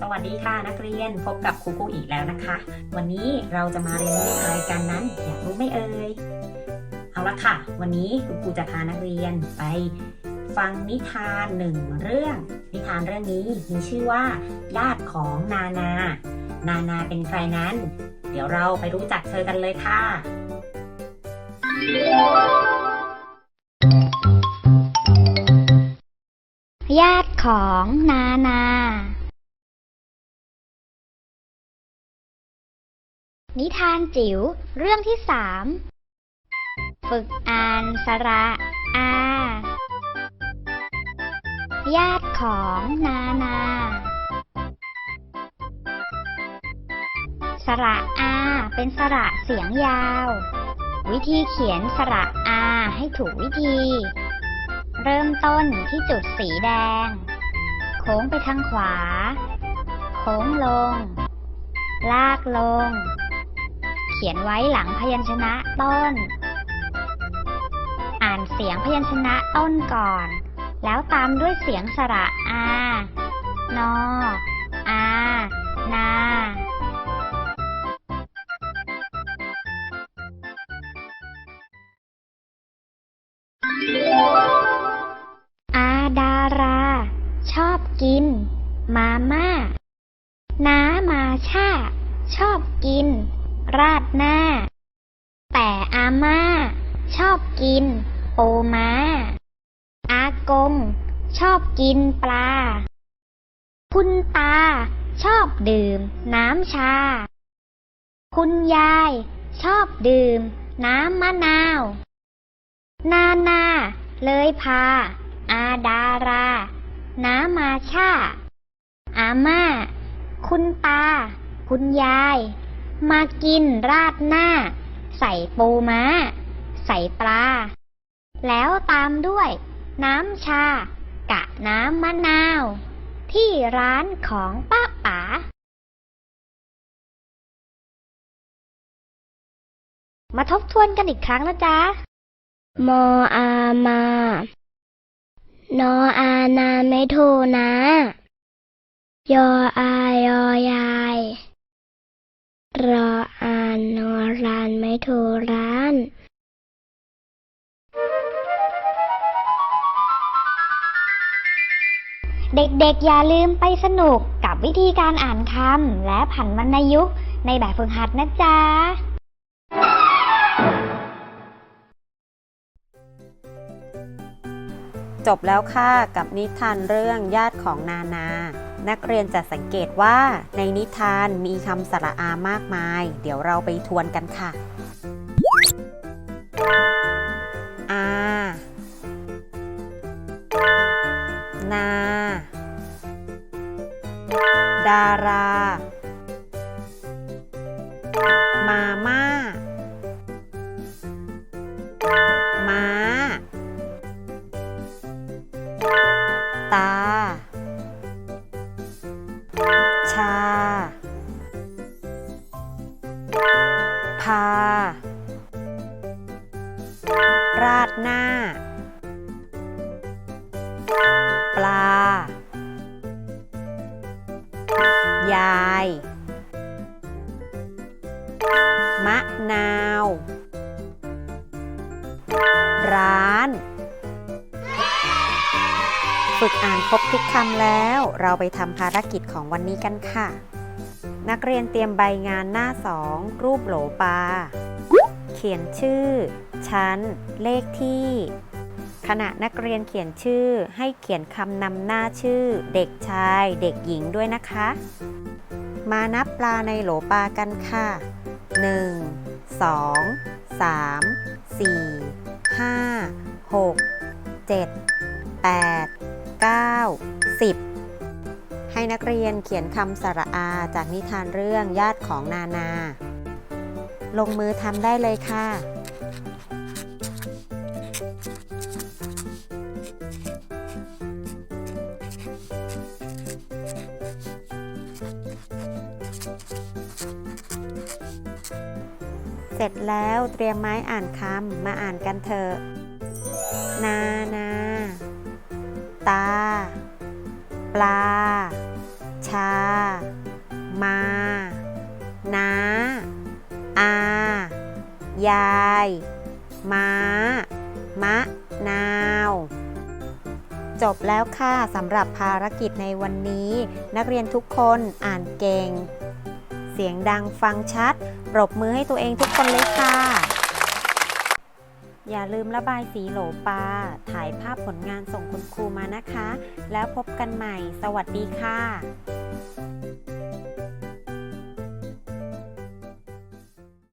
สวัสดีค่ะนักเรียนพบกับครูกูอีกแล้วนะคะ วันนี้เราจะมาเรียนรู้อะไรกันนั้นอยากรู้ไหม่เอ่ยเอาละค่ะ วันนี้คุณครูจะพานักเรียนไปฟังนิทานหนึ่งเรื่อง นิทานเรื่องนี้มีชื่อว่าญาติของนานา นานาเป็นใครนั้น เดี๋ยวเราไปรู้จักเธอกันเลยค่ะญาติของนานา นิทานจิ๋วเรื่องที่สามฝึกอ่านสระอา ญาติของนานา สระอาเป็นสระเสียงยาว วิธีเขียนสระอาให้ถูกวิธี เริ่มต้นที่จุดสีแดง โค้งไปทางขวา โค้งลง ลากลง ขียนไว้หลังพยัญชนะต้น อ่านเสียงพยัญชนะต้นก่อน แล้วตามด้วยเสียงสระอา นอ อา นา อาดารา ชอบกิน มาม่า น้ามาช่าชอบกิน ราดหน้า แต่อาม่า ชอบกิน ปูม้า อากง ชอบกินปลา คุณตา ชอบดื่ม น้ำชา คุณยาย ชอบดื่ม น้ำมะนาว นานา เลยพา อาดารา น้ามาชาอาม่า คุณตา คุณยาย มากินราดหน้า ใส่ปูม้า ใส่ปลา แล้วตามด้วย น้ำชา กะน้ำมะนาว ที่ร้านของป้าป๋า มาทบทวนกันอีกครั้งนะจ๊ะ มออา มา นออานาไม่โทรนะ ยออายอยา รออานนอรานไม่โทรร้านเด็กๆ อย่าลืมไปสนุกกับวิธีการอ่านคำและผันวรรณยุกต์ในแบบฝึกหัดนะจ๊ะ จบแล้วค่ะกับนิทานเรื่องญาติของนานา นักเรียนจะสังเกตว่าในนิทานมีคำสระอามากมาย เดี๋ยวเราไปทวนกันค่ะ อา นา ดารา มาม่าม้า ยาย มะนาว ร้าน ฝึกอ่านครบทุกคำแล้ว เราไปทำภารกิจของวันนี้กันค่ะ นักเรียนเตรียมใบงานหน้าสอง รูปโหลปลา เขียนชื่อ ชั้น เลขที่ ขณะนักเรียนเขียนชื่อ ให้เขียนคำนำหน้าชื่อ เด็กชาย เด็กหญิงด้วยนะคะ มานับปลาในโหลปลากันค่ะ 1 2 3 4 5 6 7 8 9 10 ให้นักเรียนเขียนคำสระอาจากนิทานเรื่องญาติของนานา ลงมือทำได้เลยค่ะ สร็จแล้วเตรียมไม้อ่านคำมาอ่านกันเถอะนานา ตา ปลา ชา มา นาอา ยาย ม้า มะ นาว จบแล้วค่ะสำหรับภารกิจในวันนี้ นักเรียนทุกคนอ่านเก่ง สียงดังฟังชัด ปรบมือให้ตัวเองทุกคนเลยค่ะ อย่าลืมระบายสีโหลปลาถ่ายภาพผลงานส่งคุณครูมานะคะ แล้วพบกันใหม่ สวัสดีค่ะ